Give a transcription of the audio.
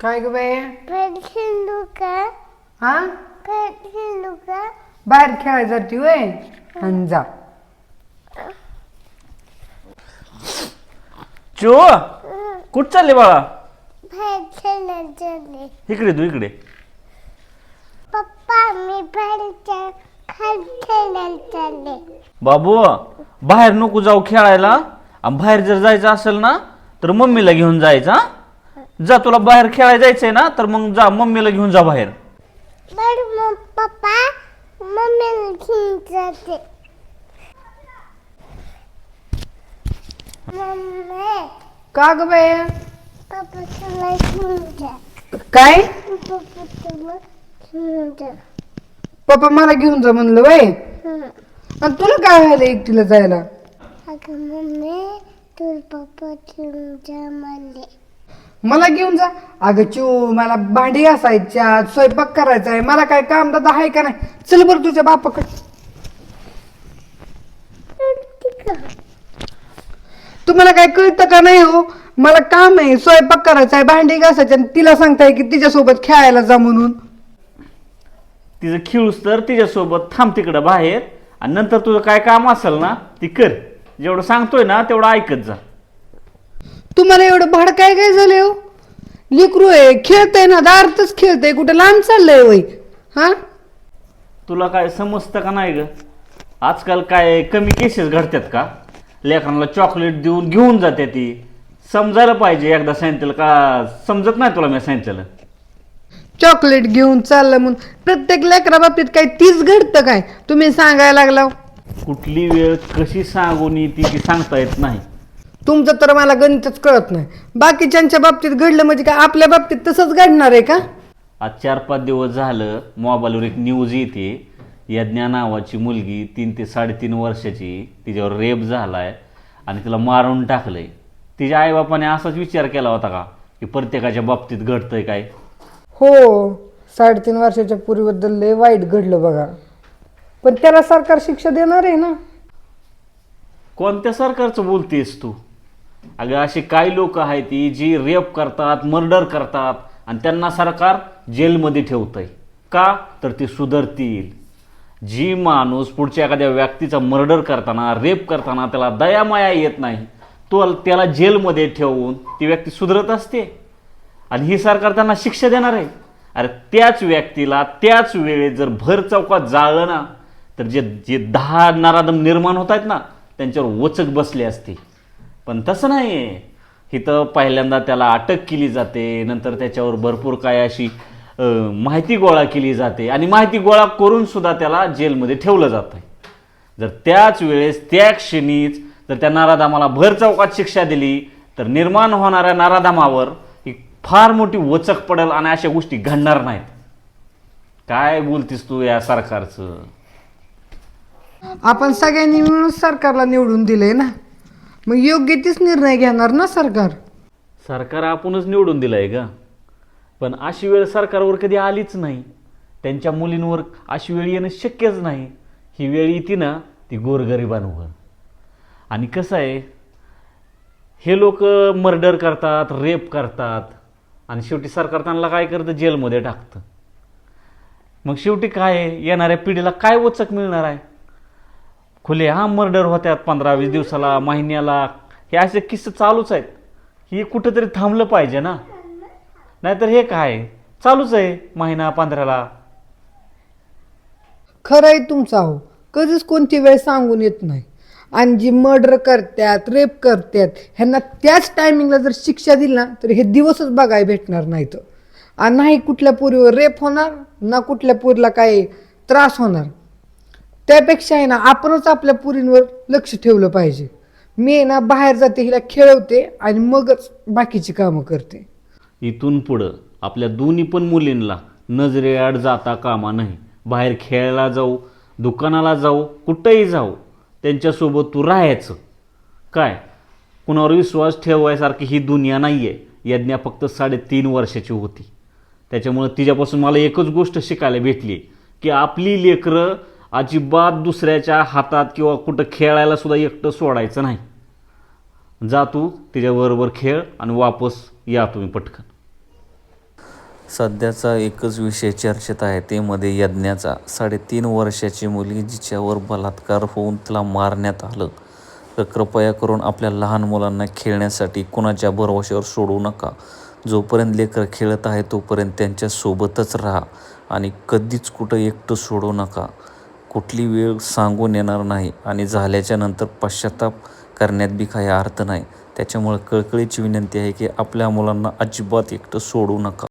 काय ग बाई? बाहेर खेळू का हा? बाहेर खेळू का बाहेर खेळायला जाती वय आणि जा. चो कुठ चालले बाळा? बाहेर खेळायला चालले. इकडे तू इकडे. पप्पा मी बाहेरच्या खाली खेळायला चालले. बाबू बाहेर नको जाऊ खेळायला. आणि बाहेर जर जायचं असेल ना तर मम्मीला घेऊन जायचं हा? जा तुला बाहेर खेळायला जायचंय ना तर मग जा मम्मीला घेऊन जा बाहेर. बरं मग पप्पा मम्मीला घेऊन जाते. मम्मी. का ग बाई? पप्पा तुला घेऊन जा. काय? पप्पा तुला घेऊन जा. पप्पा मला घेऊन जा म्हणलं वय हं. आणि तुला काय व्हायला एकटीला जायला? अगं मम्मी तुझ पप्पा घेऊन जा म्हणले. मला घेऊन जा. अगं चिऊ मला भांडी घासायच्या स्वयंपाक करायचा आहे मला काय काम दादा आहे का नाही? चल बरं तुझ्या बापाकडे. तुम्हाला काय कळतं का नाही हो? मला काम आहे स्वयंपाक करायचा आहे भांडी घासायची आणि तिला सांगताय की तिच्यासोबत खेळायला जा म्हणून. तिचं खेळूस तर तिच्यासोबत थांब तिकडं बाहेर आणि नंतर तुझं काय काम असेल ना ती कर. जेवढं सांगतोय ना तेवढं ऐकत जा. तुम्हाला एवढं भाड काय काय झाले हो? लेकरू आहे खेळतय ना दारातच खेळतय कुठं लांब चाललंय वय. हा? तुला काय समजतं का नाही ग? आजकाल काय कमी केसेस घडतात का? लेकरांना चॉकलेट देऊन घेऊन जाते ती. समजायला पाहिजे एकदा सांगितलं का? समजत नाही तुला मी सांगितलेलं. चॉकलेट घेऊन चाललं म्हणून. प्रत्येक लेकरा बाबतीत काय तीच घडतं काय? तुम्ही सांगायला लागला हो. कुठली वेळ कशी सांगून ती सांगता येत नाही. तुमचं तर मला गणितच कळत नाही. बाकीच्यांच्या बाबतीत घडलं म्हणजे काय? आपल्या बाबतीत तसंच घडणार आहे का? आज चार पाच दिवस झालं मोबाईलवर एक न्यूज येते. यज्ञा नावाची मुलगी तीन ते साडेतीन वर्षाची तिच्यावर रेप झालाय आणि तिला मारून टाकलंय. तिच्या आईबापाने असाच विचार केला होता का? की प्रत्येकाच्या बाबतीत घडतंय काय? हो साडेतीन वर्षाच्या पूर्वीबद्दल लय वाईट घडलं बघा. पण त्याला सरकार शिक्षा देणार आहे ना? कोणत्या सरकारचं बोलतेस तू? अगं अशी काही लोक आहेत ती जी रेप करतात मर्डर करतात आणि त्यांना सरकार जेलमध्ये ठेवतंय. का? तर ते सुधरतील. जी माणूस पुढच्या एखाद्या व्यक्तीचा मर्डर करताना रेप करताना त्याला दयामाया येत नाही तो त्याला जेलमध्ये ठेवून ती व्यक्ती सुधरत असते. आणि ही सरकार त्यांना शिक्षा देणार आहे. अरे त्याच व्यक्तीला त्याच वेळेत जर भर चौकात जाळलं ना तर जे जे दहा नराधम निर्माण होत आहेत ना त्यांच्यावर वचक बसली असते. पण तसं नाही आहे इथं पहिल्यांदा त्याला अटक केली जाते नंतर त्याच्यावर भरपूर काय अशी माहिती गोळा केली जाते आणि माहिती गोळा करून सुद्धा त्याला जेलमध्ये ठेवलं जातं जर त्याच वेळेस त्या क्षणीच जर त्या नाराधामाला भर चौकात शिक्षा दिली तर निर्माण होणाऱ्या नाराधामावर ही फार मोठी वचक पडेल आणि अशा गोष्टी घडणार नाहीत. काय बोलतीस तू या सरकारचं? आपण सगळ्यांनी मिळून सरकारला निवडून दिलंय ना? मग योग्य तेच निर्णय घेणार ना सरकार? सरकार आपणच निवडून दिलंय का पण अशी वेळ सरकारवर कधी आलीच नाही. त्यांच्या मुलींवर अशी वेळ येणं शक्यच नाही. ही वेळ येते ना ती गोरगरिबांवर. आणि कसं आहे हे लोक मर्डर करतात रेप करतात. आणि शेवटी सरकार त्यांना काय करतं? जेलमध्ये टाकतं. मग शेवटी काय आहे? येणाऱ्या पिढीला काय वचक मिळणार आहे? खुलेआम हा मर्डर होत्यात पंधरा वीस दिवसाला महिन्याला. हे असे किस्से चालूच आहेत. हे कुठंतरी थांबलं पाहिजे ना. नाहीतर हे काय? चालूच आहे महिना पंधराला. खरं आहे तुमचा हो. कधीच कोणती वेळ सांगून येत नाही. आणि जी मर्डर करतात रेप करतात ह्यांना त्याच टायमिंगला जर शिक्षा दिली ना तर हे दिवसच बघायला भेटणार नाहीत. आणि नाही कुठल्या पोरीवर रेप होणार ना कुठल्या पोरीला काही त्रास होणार. त्यापेक्षा आहे ना आपणच आपल्या पुरींवर लक्ष ठेवलं पाहिजे. मी आहे ना बाहेर जाते हिला खेळवते आणि मगच बाकीची कामं करते. इथून पुढं आपल्या दोन्ही पण मुलींना नजरेआड जाता कामा नाही. बाहेर खेळायला जाऊ दुकानाला जाऊ कुठंही जाऊ त्यांच्यासोबत तू राहायचं. काय? कुणावर विश्वास ठेवायसारखी ही दुनिया नाही आहे यज्ञा फक्त साडेतीन वर्षाची होती. त्याच्यामुळं तिच्यापासून मला एकच गोष्ट शिकायला भेटली की आपली लेकरं अजिबात दुसऱ्याच्या हातात किंवा कुठं खेळायला सुद्धा एकटं सोडायचं नाही. जा तू तिच्याबरोबर खेळ आणि वापस या तुम्ही पटकन. सध्याचा एकच विषय चर्चेत आहे ते मध्ये यज्ञाचा. साडेतीन वर्षाची मुलगी जिच्यावर बलात्कार होऊन तिला मारण्यात आलं. तर कृपया करून आपल्या लहान मुलांना खेळण्यासाठी कुणाच्या भरवशावर सोडू नका. जोपर्यंत लेकर खेळत आहे तोपर्यंत त्यांच्यासोबतच राहा आणि कधीच कुठं एकटं सोडू नका. कुठली वेळ सांगून येणार नाही आणि झाल्याच्यानंतर पश्चाताप करण्यात बी काही अर्थ नाही. त्याच्यामुळे कळकळीची विनंती आहे की आपल्या मुलांना अजिबात एकटं सोडू नका.